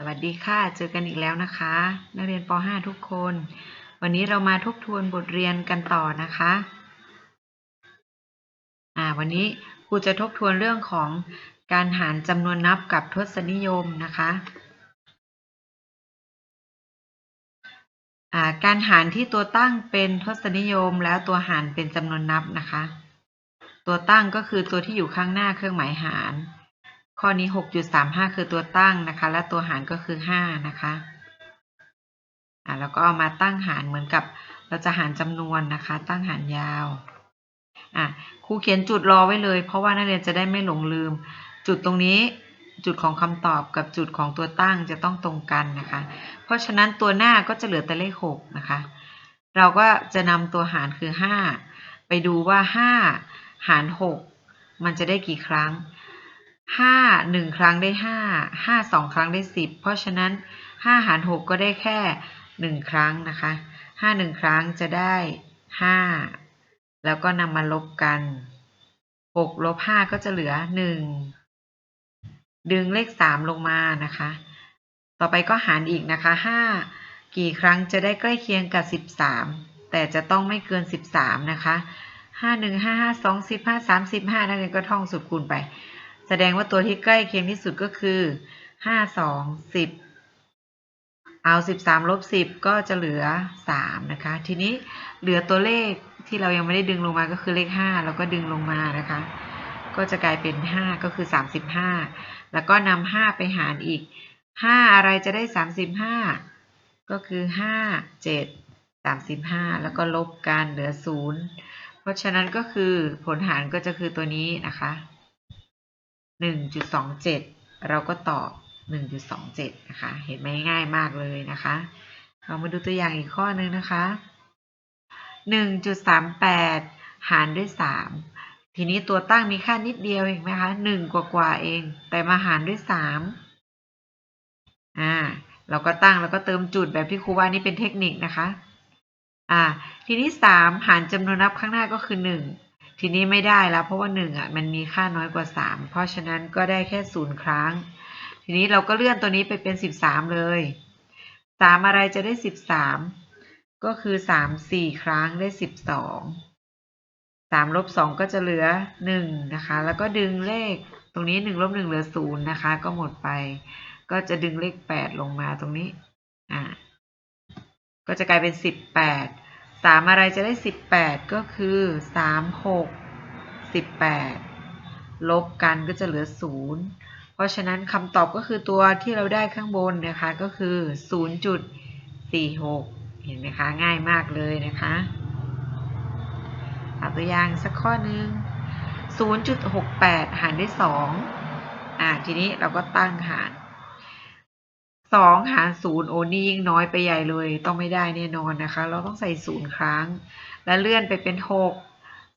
สวัสดีค่ะ เจอกันอีกแล้วนะคะ นักเรียนป .5 ทุกคน วันนี้เรามาทบทวนบทเรียนกันต่อนะคะ อ่า วันนี้ครูจะทบทวนเรื่องของการหารจำนวนนับกับทศนิยมนะคะ อ่า การหารที่ตัวตั้งเป็นทศนิยม แล้วตัวหารเป็นจำนวนนับนะคะ ตัวตั้งก็คือตัวที่อยู่ข้างหน้าเครื่องหมายหาร ข้อนี้ 6.35 คือตัวตั้งนะคะ และตัวหารก็คือ 5 นะคะอ่าแล้วก็เอามาตั้งหารเหมือนกับเราจะหารจำนวนนะคะ ตั้งหารยาวอะครูเขียนจุดรอไว้เลย เพราะว่านักเรียนจะได้ไม่หลงลืม จุดตรงนี้จุดของคำตอบกับจุดของตัวตั้งจะต้องตรงกันนะคะ เพราะฉะนั้นตัวหน้าก็จะเหลือแต่เลข 6 นะคะ เราก็จะนำตัวหารคือ 5 ไปดูว่า 5 หาร 6 มันจะได้กี่ครั้ง 5 1ครั้งได้5 5 2ครั้งได้10เพราะฉะนั้น5หาร6ก็ได้แค่1ครั้งนะคะ5 1ครั้งจะได้5แล้วก็นำมาลบกัน6ลบ5ก็จะเหลือ1ดึงเลข3ลงมานะคะ ต่อไปก็หารอีกนะคะ5กี่ครั้งจะได้ใกล้เคียงกับ13แต่จะต้องไม่เกิน13นะคะ5 1 5 5 2 15 35นั่นเองก็ท่องสุดคูณไป แสดงว่าตัวที่ใกล้เคียงที่สุดก็คือ5 2 10เอา13ลบ10ก็จะเหลือ3นะคะ ทีนี้เหลือตัวเลขที่เรายังไม่ได้ดึงลงมาก็คือเลข5แล้วก็ดึงลงมานะคะ ก็จะกลายเป็น5ก็คือ35แล้วก็นำ5ไปหารอีก5อะไรจะได้35ก็คือ5 7 35แล้วก็ลบกันเหลือ0เพราะฉะนั้นก็คือผลหารก็จะคือตัวนี้นะคะ 1.27 เราก็ตอบ 1.27 นะคะ เห็นไหมง่ายมากเลยนะคะ เรามาดูตัวอย่างอีกข้อหนึ่งนะคะ 1.38 หารด้วย 3 ทีนี้ตัวตั้งมีค่านิดเดียวเองไหมคะ 1 กว่ากว่าเอง แต่มาหารด้วย 3 อ่า เราก็ตั้งแล้วก็เติมจุดแบบที่ครูว่านี่เป็นเทคนิคนะคะ อ่า ทีนี้ 3 หารจำนวนนับข้างหน้าก็คือ 1 ทีนี้ไม่ได้แล้วเพราะว่า1อะมันมีค่าน้อยกว่า 3 เพราะฉะนั้นก็ได้แค่0ครั้ง ทีนี้เราก็เลื่อนตัวนี้ไปเป็น 13 เลย 3 อะไรจะได้ 13 ก็คือ 3 4 ครั้งได้ 12 3ลบ2ก็จะเหลือ 1 นะคะ แล้วก็ดึงเลขตรงนี้ 1ลบ1เหลือ 0 นะคะ ก็หมดไป ก็จะดึงเลข 8 ลงมาตรงนี้อ่าก็จะกลายเป็น 18 3อะไรจะได้18ก็คือ3 6 18ลบกันก็จะเหลือ0เพราะฉะนั้นคำตอบก็คือตัวที่เราได้ข้างบนนะคะก็คือ0.46เห็นไหมคะง่ายมากเลยนะคะเอาตัวอย่างสักข้อหนึ่ง0.68 หารด้วย2อ่าทีนี้เราก็ตั้งหาร 2หาร0โอ้นี่ยิ่งน้อยไปใหญ่เลย ต้องไม่ได้แน่นอนนะคะ เราต้องใส่0ครั้ง แล้วเลื่อนไปเป็น6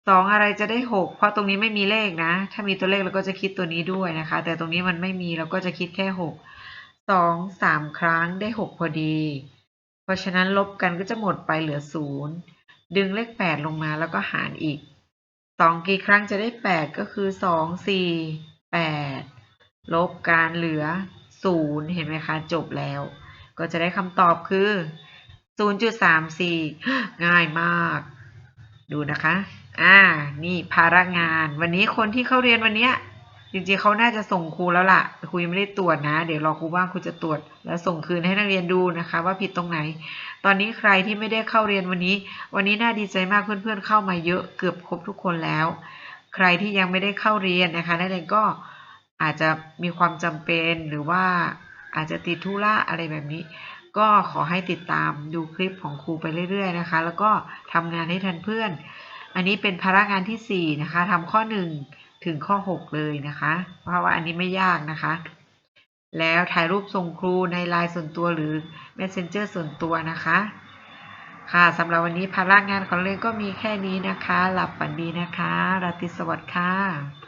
2องอะไรจะได้6เพราะตรงนี้ไม่มีเลขนะ ถ้ามีตัวเลขเราก็จะคิดตัวนี้ด้วยนะคะ แต่ตรงนี้มันไม่มีเราก็จะคิดแค่6 2 3ครั้งได้6พอดี เพราะฉะนั้นลบกันก็จะหมดไปเหลือ0ดึงเลข8ลงมาแล้วก็หารอีก2กี่ครั้งจะได้8ก็คือ2 4 8ลบการเหลือ 0 เห็นไหมคะ จบแล้ว ก็จะได้คำตอบคือ 0.34 ง่ายมาก ดูนะคะ อ่า นี่ภาระงาน วันนี้คนที่เข้าเรียนวันเนี้ยจริงๆเขาน่าจะส่งครูแล้วล่ะ ครูยังไม่ได้ตรวจนะ เดี๋ยวรอครูว่างครูจะตรวจ แล้วส่งคืนให้นักเรียนดูนะคะ ว่าผิดตรงไหน ตอนนี้ใครที่ไม่ได้เข้าเรียนวันนี้ วันนี้น่าดีใจมากเพื่อนๆเข้ามาเยอะเกือบครบทุกคนแล้ว ใครที่ยังไม่ได้เข้าเรียนนะคะนักเรียนก็ อาจจะมีความจำเป็นหรือว่าอาจจะติดธุระอะไรแบบนี้ ก็ขอให้ติดตามดูคลิปของครูไปเรื่อย ๆ นะคะ แล้วก็ทำงานให้ทันเพื่อน อันนี้เป็นภาระงานที่ 4 นะคะทำข้อ 1 ถึงข้อ 6 เลยนะคะ เพราะว่าอันนี้ไม่ยากนะคะ แล้วถ่ายรูปส่งครูในไลน์ส่วนตัวหรือ Messenger ส่วนตัวนะคะค่ะสำหรับวันนี้ภาระงานของเรียนก็มีแค่นี้นะคะ หลับฝันดีนะคะ ราตรีสวัสดิ์ค่ะ